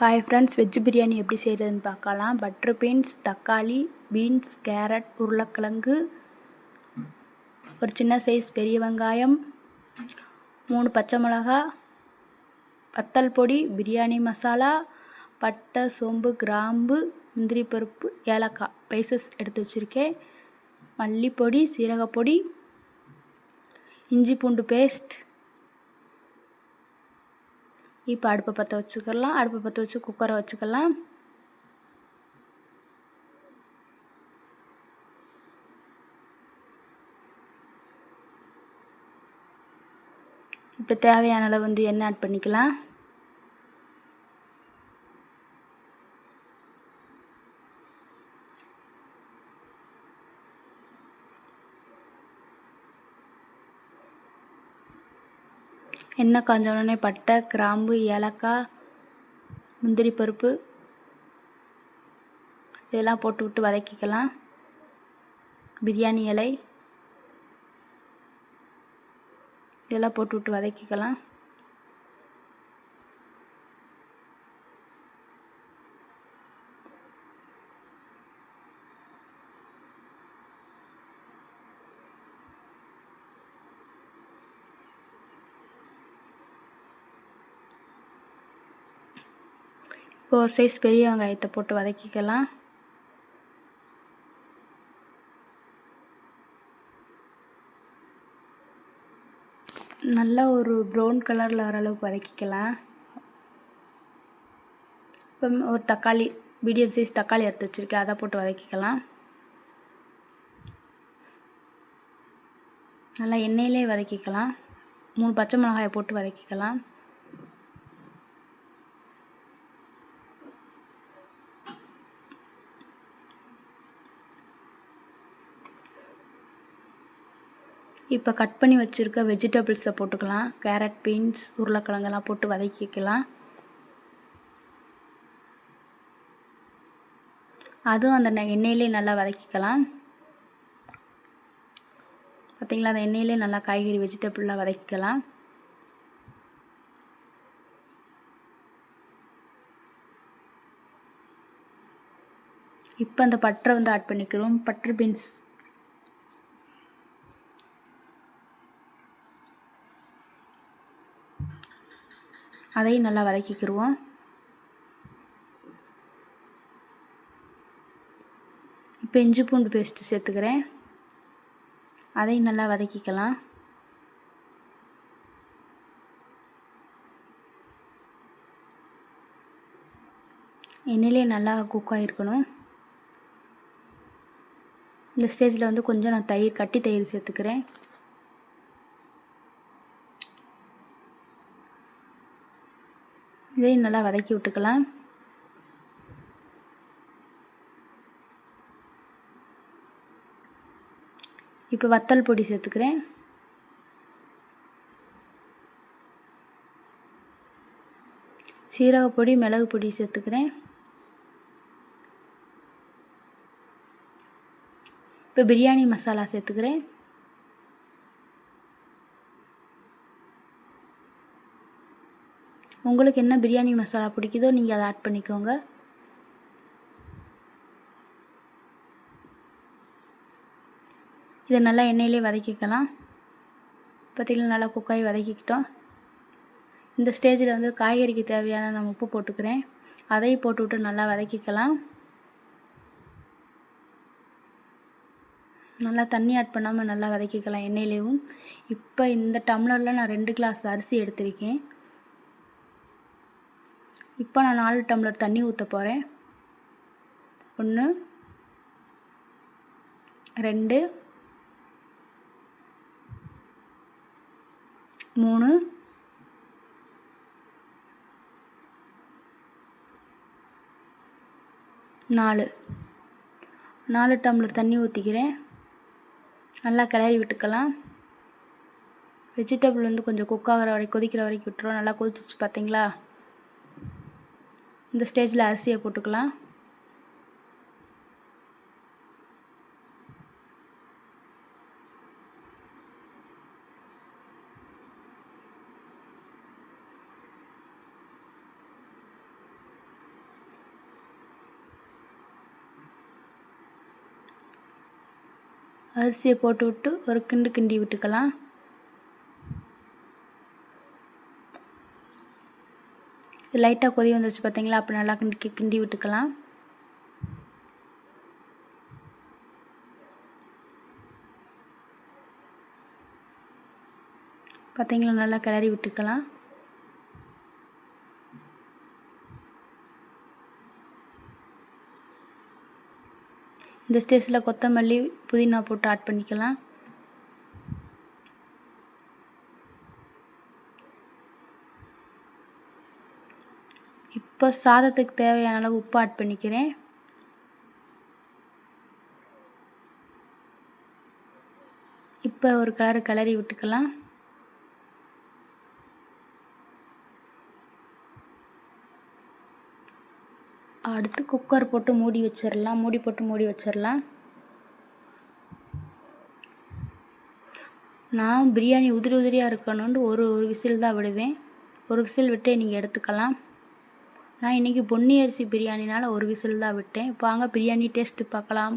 Hi friends veg biryani எப்படி செய்கிறதுன்னு பார்க்கலாம். பட்டர் பீன்ஸ் தக்காளி பீன்ஸ் கேரட் உருளைக்கிழங்கு. ஒரு சின்ன சைஸ் பெரிய வெங்காயம். மூணு பச்சை மிளகா. வத்தல் பொடி பிரியாணி மசாலா பட்டை சோம்பு கிராம்பு முந்திரி பருப்பு ஏலக்காய். பைசஸ் எடுத்து வச்சுருக்கேன். மல்லிப்பொடி சீரகப்பொடி. இஞ்சி பூண்டு பேஸ்ட் இப்போ அடுப்பை பற்ற வச்சுக்கலாம். அடுப்பை பற்ற வச்சு குக்கரை வச்சுக்கலாம். இப்போ தேவையான அளவு வந்து எண்ணெய் ஆட் பண்ணிக்கலாம். எண்ணெய் காஞ்ச உடனே பட்டை கிராம்பு ஏலக்காய் முந்திரி பருப்பு இதெல்லாம் போட்டு விட்டு வதக்கிக்கலாம். பிரியாணி இலை இதெல்லாம் போட்டு விட்டு வதக்கிக்கலாம். ஒரு சைஸ் பெரிய வெங்காயத்தை போட்டு வதக்கிக்கலாம். நல்லா ஒரு ப்ரௌன் கலரில் வர அளவுக்கு வதக்கிக்கலாம். இப்போ ஒரு தக்காளி மீடியம் சைஸ் தக்காளி எடுத்து வச்சுருக்கேன். அதை போட்டு வதக்கிக்கலாம். நல்லா எண்ணெயிலே வதக்கிக்கலாம். மூணு பச்சை மிளகாயை போட்டு வதக்கிக்கலாம். இப்போ கட் பண்ணி வச்சுருக்க வெஜிடபிள்ஸை போட்டுக்கலாம். கேரட் பீன்ஸ் உருளைக்கிழங்கெல்லாம் போட்டு வதக்கிக்கலாம் அதுவும் அந்த எண்ணெயிலே நல்லா வதக்கிக்கலாம். பார்த்திங்களா? அந்த எண்ணெயிலே நல்லா காய்கறி வெஜிடபிள்லாம் வதக்கிக்கலாம். இப்போ அந்த பட்டரை வந்து ஆட் பண்ணிக்கிறோம். பட்டர் பீன்ஸ் அதையும் நல்லா வதக்கிக்கிடுவோம் இப்போ இஞ்சி பூண்டு பேஸ்ட்டு சேர்த்துக்கிறேன். அதையும் நல்லா வதக்கிக்கலாம். எண்ணெயிலே நல்லா குக் ஆகிருக்கணும் இந்த ஸ்டேஜில் வந்து கொஞ்சம் நான் தயிர் கட்டி தயிர் சேர்த்துக்கிறேன். இதையும் நல்லா வதக்கி விட்டுக்கலாம். இப்போ வத்தல் பொடி சேர்த்துக்கிறேன். சீரக பொடி மிளகு பொடி சேர்த்துக்கிறேன். இப்போ பிரியாணி மசாலா சேர்த்துக்கிறேன். உங்களுக்கு என்ன பிரியாணி மசாலா பிடிக்குதோ நீங்கள் அதை ஆட் பண்ணிக்கோங்க. இதை நல்லா எண்ணெயிலே வதக்கிக்கலாம். பார்த்திங்கன்னா நல்லா குக்காய் வதக்கிக்கிட்டோம். இந்த ஸ்டேஜில் வந்து காய்கறிக்கு தேவையான நான் உப்பு போட்டுக்கிறேன். அதையும் போட்டுவிட்டு நல்லா வதக்கிக்கலாம். நல்லா தண்ணி ஆட் பண்ணாமல் நல்லா வதக்கிக்கலாம் எண்ணெயிலேயும். இப்போ இந்த டம்ளரில் நான் ரெண்டு கிளாஸ் அரிசி எடுத்திருக்கேன். இப்போ நான் நாலு டம்ளர் தண்ணி ஊற்ற போகிறேன் ஒன்று ரெண்டு மூணு நாலு. நாலு டம்ளர் தண்ணி ஊற்றிக்கிறேன் நல்லா கிளறி விட்டுக்கலாம். வெஜிடபிள் வந்து கொஞ்சம் குக் ஆகிற வரைக்கும் கொதிக்கிற வரைக்கும் விட்டுருவோம் நல்லா கொதிச்சிச்சு பார்த்தீங்களா இந்த ஸ்டேஜில் அரிசியை போட்டுக்கலாம். அரிசியை போட்டு விட்டு ஒரு கிண்டு கிண்டி விட்டுக்கலாம். இது லைட்டாக கொதி வந்துருச்சு பார்த்தீங்களா அப்போ நல்லா கிண்டி கிண்டி விட்டுக்கலாம். பார்த்தீங்களா நல்லா கிளறி விட்டுக்கலாம். இந்த ஸ்டேஜில் கொத்தமல்லி புதினா போட்டு ஆட் பண்ணிக்கலாம். இப்போ சாதத்துக்கு தேவையான அளவு உப்பு ஆட் பண்ணிக்கிறேன். இப்போ ஒரு கலர் கிளறி விட்டுக்கலாம். அடுத்து குக்கர் போட்டு மூடி வச்சிடலாம் மூடி போட்டு மூடி வச்சிடலாம் நான் பிரியாணி உதிரி உதிரியாக இருக்கணும்னு ஒரு ஒரு விசில் தான் விடுவேன். ஒரு விசில் விட்டே நீங்கள் எடுத்துக்கலாம். நான் இன்றைக்கி பொன்னி அரிசி பிரியாணினால் ஒரு விசில் தான் விட்டேன். இப்போ வாங்க பிரியாணி டேஸ்ட்டு பார்க்கலாம்.